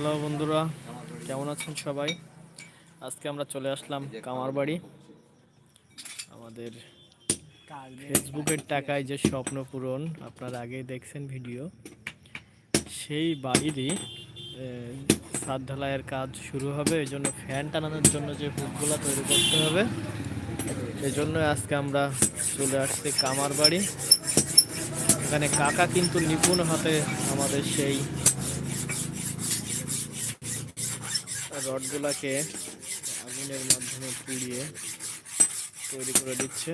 Hello বন্ধুরা, কেমন আছেন সবাই? আজকে আমরা চলে আসলাম কামার বাড়ি আমাদের ফেসবুকের টাকায় যে স্বপ্ন পূরণ, আপনারা আগেই দেখছেন ভিডিও। সেই বাড়িরই ছাদ ঢালাইয়ের কাজ শুরু হবে, এই জন্য ফ্যান টানানোর জন্য যে হুকগুলো তৈরি করতে হবে, এই জন্য আজকে আমরা চলে আসছি কামার বাড়ি এখানে কাকা কিন্তু নিপুণ হাতে আমাদের সেই রডগুলাকে আগুনের মাধ্যমে পুড়িয়ে তৈরি করে দিচ্ছে।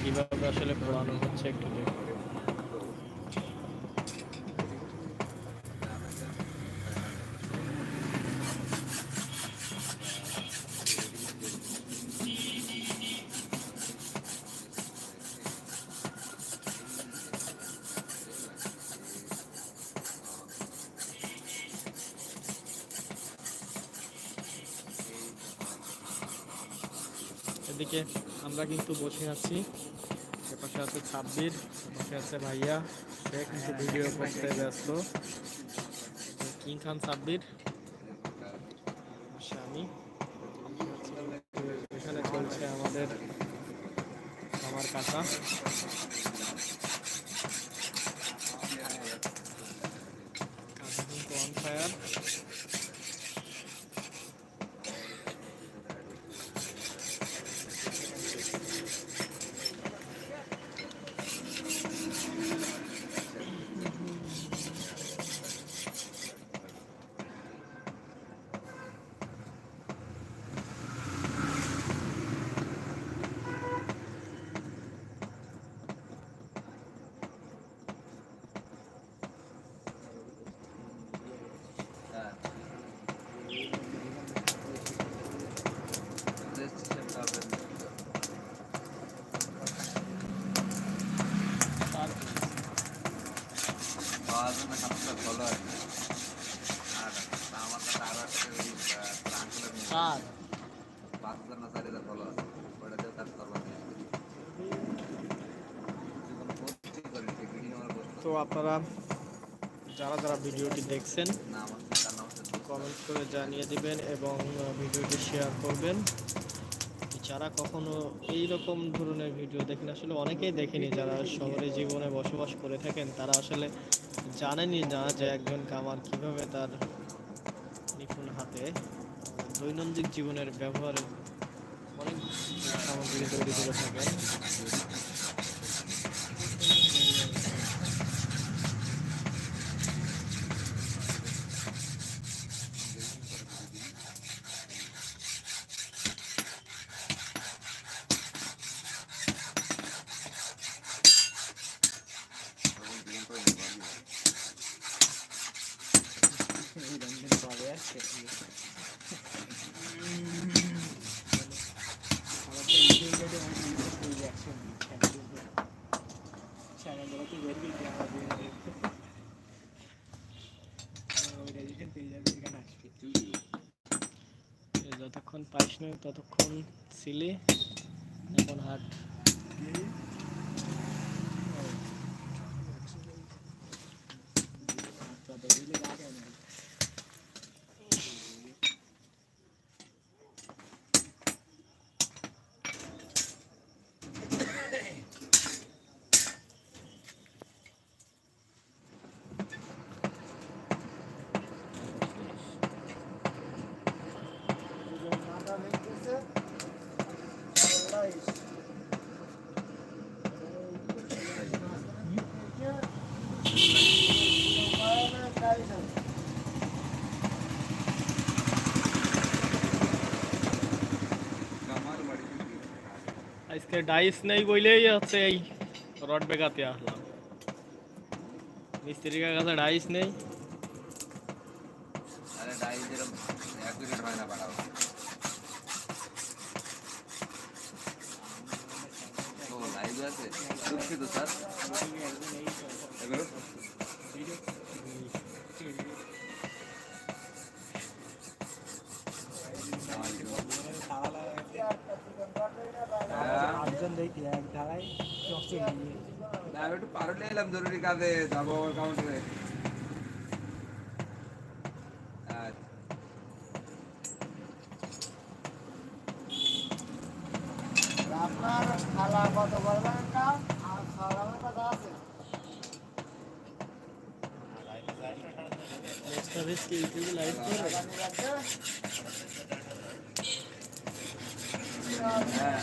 কীভাবে আসলে পোড়ানো হচ্ছে একটু দেখুন। এদিকে আমরা কিন্তু বসে আছি। পাশে আছে ছাব্বির পাশে আছে ভাইয়া। সে কিন্তু ভিডিও করতে ব্যস্ত। কিং খান ছাব্বির আমি। এখানে চলছে আমাদের আমার কাকা কিন্তু অন ফায়ার তার কার তো আপনারা যারা যারা ভিডিওটি দেখছেন কমেন্ট করে জানিয়ে দিবেন এবং ভিডিওটি শেয়ার করবেন। যারা কখনো এই রকম ধরনের ভিডিও দেখেন, আসলে অনেকেই দেখেনি যারা শহরে জীবনে বসবাস করে থাকেন, তারা আসলে জানেনই না যে একজন কামার কীভাবে তার নিপুণ হাতে দৈনন্দিন জীবনের ব্যবহারে অনেক সামগ্রী তৈরি করে থাকেন। যতক্ষণ পাইস ততক্ষণ ছিলে এখন হাট। ডাইস নেই বইলেই হচ্ছে এই রড বেগাতে আসলাম। মিস্ত্রির কাছে ডাইস নেই। আরে ডাই যেরকম অ্যাকুরেট হয় না ও আছে? দুঃখিত স্যার আমি একটু পারলে এলাম জরুরি কাজে যাব ওর কাউন্টারে আচ্ছা। আপনার খালা কত বলবেন না আর খাওয়া কত আছে। নেক্সট বেশ কি ইউটিউবে লাইভ করবে হ্যাঁ।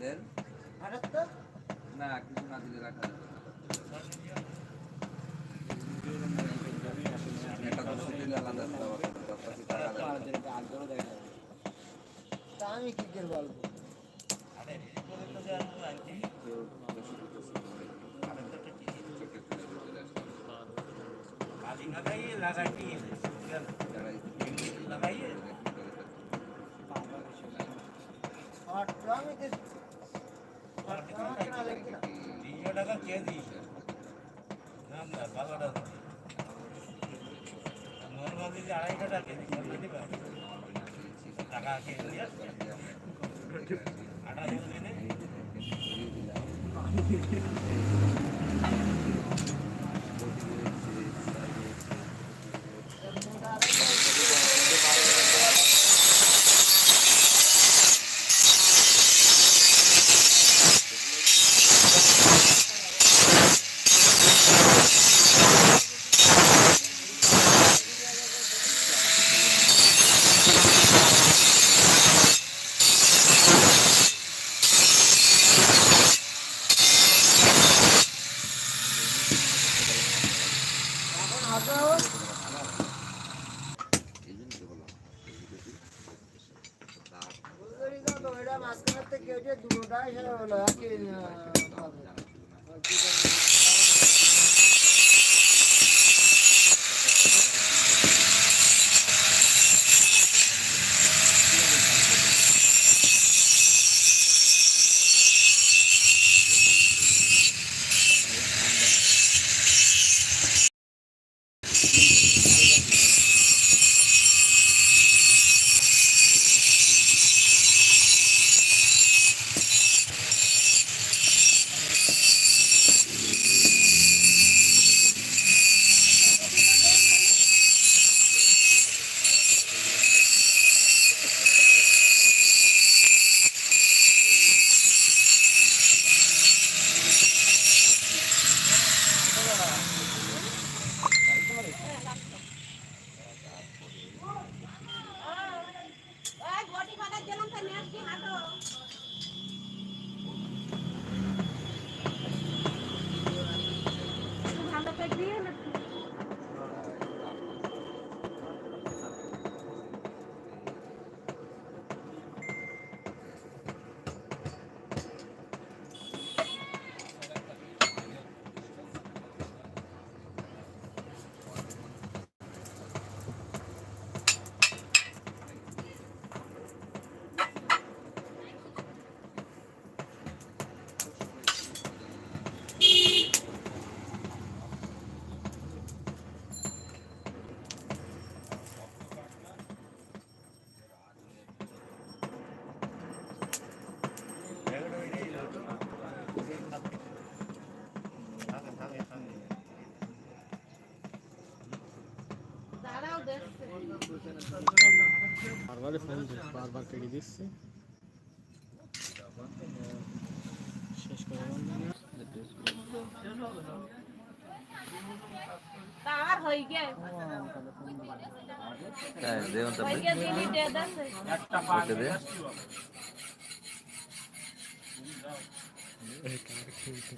দেন না কিছু না দিলে রাখা যাবে না। এটা তো শুধু আলাদা একটা ব্যাপার, তারপর কি টাকা দেবে? আমি কি করে বলব কেউ বেশি দিতেছে না। চোখে তুলে দিয়ে চলে আসবে। যারা আর আমি কি কেনা লাগবে না এখন হাতে হোক এই জন্য তো বললাম, এই যদি তার বুঝলি তো তো এটা মাঝখানের থেকে দুটোটাই হলো একই আহ, বারবার ফোন বারবার কেটে দিচ্ছি শেষ করে তার হয়ে গে হ্যাঁ, দেবেন তো হয়ে আপনি? গে দিলি দে দেছে ওকে দে। দিন